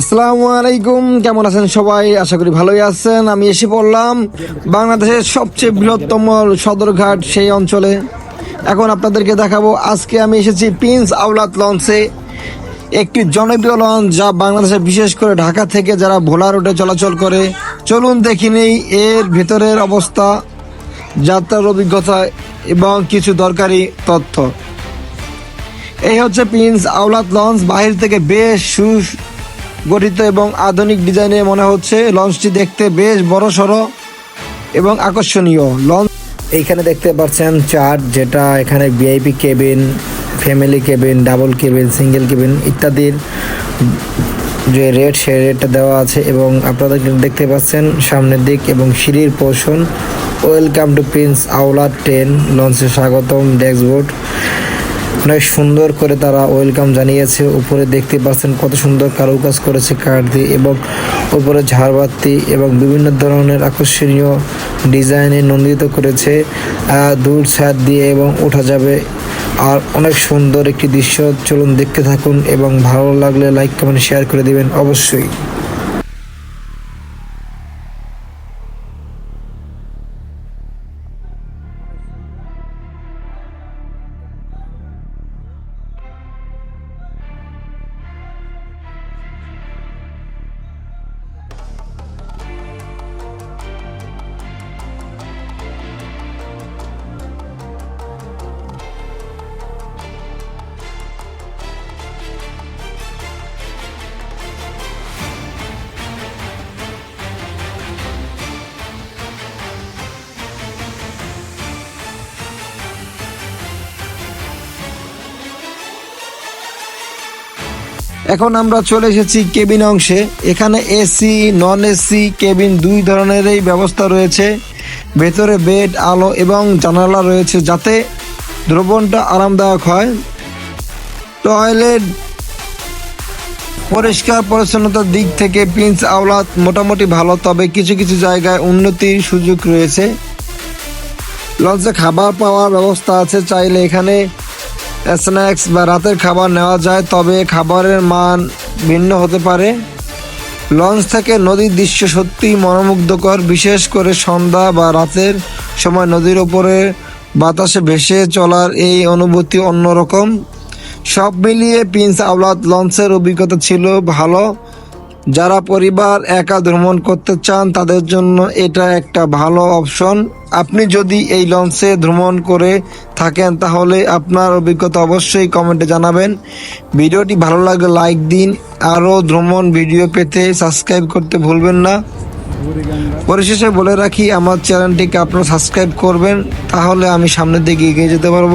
আসসালামু আলাইকুম, কেমন আছেন সবাই? আশা করি ভালোই আছেন। আমি এসে পড়লাম বাংলাদেশের সবচেয়ে বৃহত্তম সদরঘাট সেই অঞ্চলে। এখন আপনাদেরকে দেখাবো, আজকে আমি এসেছি প্রিন্স আউলাত লঞ্চে। একটি জনপ্রিয় লঞ্চ যা বাংলাদেশে বিশেষ করে ঢাকা থেকে যারা ভোলা রোডে চলাচল করে, চলুন দেখি নেই এর ভেতরের অবস্থা, যাত্রার অভিজ্ঞতা এবং কিছু দরকারি তথ্য। এই হচ্ছে প্রিন্স আওলাদ লঞ্চ, বাহির থেকে বেশ সুগঠিত এবং আধুনিক ডিজাইনে মনে হচ্ছে লঞ্চটি দেখতে বেশ বড় সড়ো এবং আকর্ষণীয়। লঞ্চ এইখানে দেখতে পাচ্ছেন চার্ট যেটা এখানে VIP cabin family cabin double cabin single cabin ইত্যাদির যে রেট সে রেটটা দেওয়া আছে এবং আপনারা দেখতে পাচ্ছেন সামনের দিক এবং সিঁড়ির পোষণ। Welcome to prince Awlad ten লঞ্চে স্বাগতম, ড্যাশবোর্ড। অনেক সুন্দর করে তারা ওয়েলকাম জানিয়েছে। উপরে দেখতে পাচ্ছেন কত সুন্দর কারুকাজ করেছে কাঠ দিয়ে এবং উপরে ঝাড়বাতি এবং বিভিন্ন ধরনের আকর্ষণীয় ডিজাইনে নন্দিত করেছে। দূর ছাদ দিয়ে এবং ওঠা যাবে। আর অনেক সুন্দর একটি দৃশ্য। চলুন দেখতে থাকুন এবং ভালো লাগলে লাইক কমেন্ট শেয়ার করে দিবেন অবশ্যই। এখন আমরা চলে এসেছি কেবিন অংশে। এখানে এসি, নন এসি, কেবিন দুই ধরনেরই ব্যবস্থা রয়েছে। ভেতরে বেড, আলো এবং জানালা রয়েছে যাতে দ্রবণটা আরামদায়ক হয়। টয়লেট, পরিষ্কার পরিচ্ছন্নতার দিক থেকে প্রিন্স আওলাদ মোটামুটি ভালো, তবে কিছু কিছু জায়গায় উন্নতির সুযোগ রয়েছে। লঞ্চে খাবার পাওয়ার ব্যবস্থা আছে, চাইলে এখানে স্ন্যাক্স বা রাতের খাবার নেওয়া যায়, তবে খাবারের মান ভিন্ন হতে পারে। লঞ্চ থেকে নদীর দৃশ্য সত্যিই মনোমুগ্ধকর, বিশেষ করে সন্ধ্যা বা রাতের সময় নদীর ওপরে বাতাসে ভেসে চলার এই অনুভূতি অন্যরকম। সব মিলিয়ে প্রিন্স আওলাদ লঞ্চের অভিজ্ঞতা ছিল ভালো। যারা পরিবার একা ভ্রমণ করতে চান, তাদের জন্য এটা একটা ভালো অপশন। আপনি যদি এই লঞ্চে ভ্রমণ করে থাকেন, তাহলে আপনার অভিজ্ঞতা অবশ্যই কমেন্টে জানাবেন। ভিডিওটি ভালো লাগলে লাইক দিন। আরও ভ্রমণ ভিডিও পেতে সাবস্ক্রাইব করতে ভুলবেন না। পরিশেষে বলে রাখি, আমার চ্যানেলটিকে আপনারা সাবস্ক্রাইব করবেন, তাহলে আমি সামনের দিকে এগিয়ে যেতে পারব।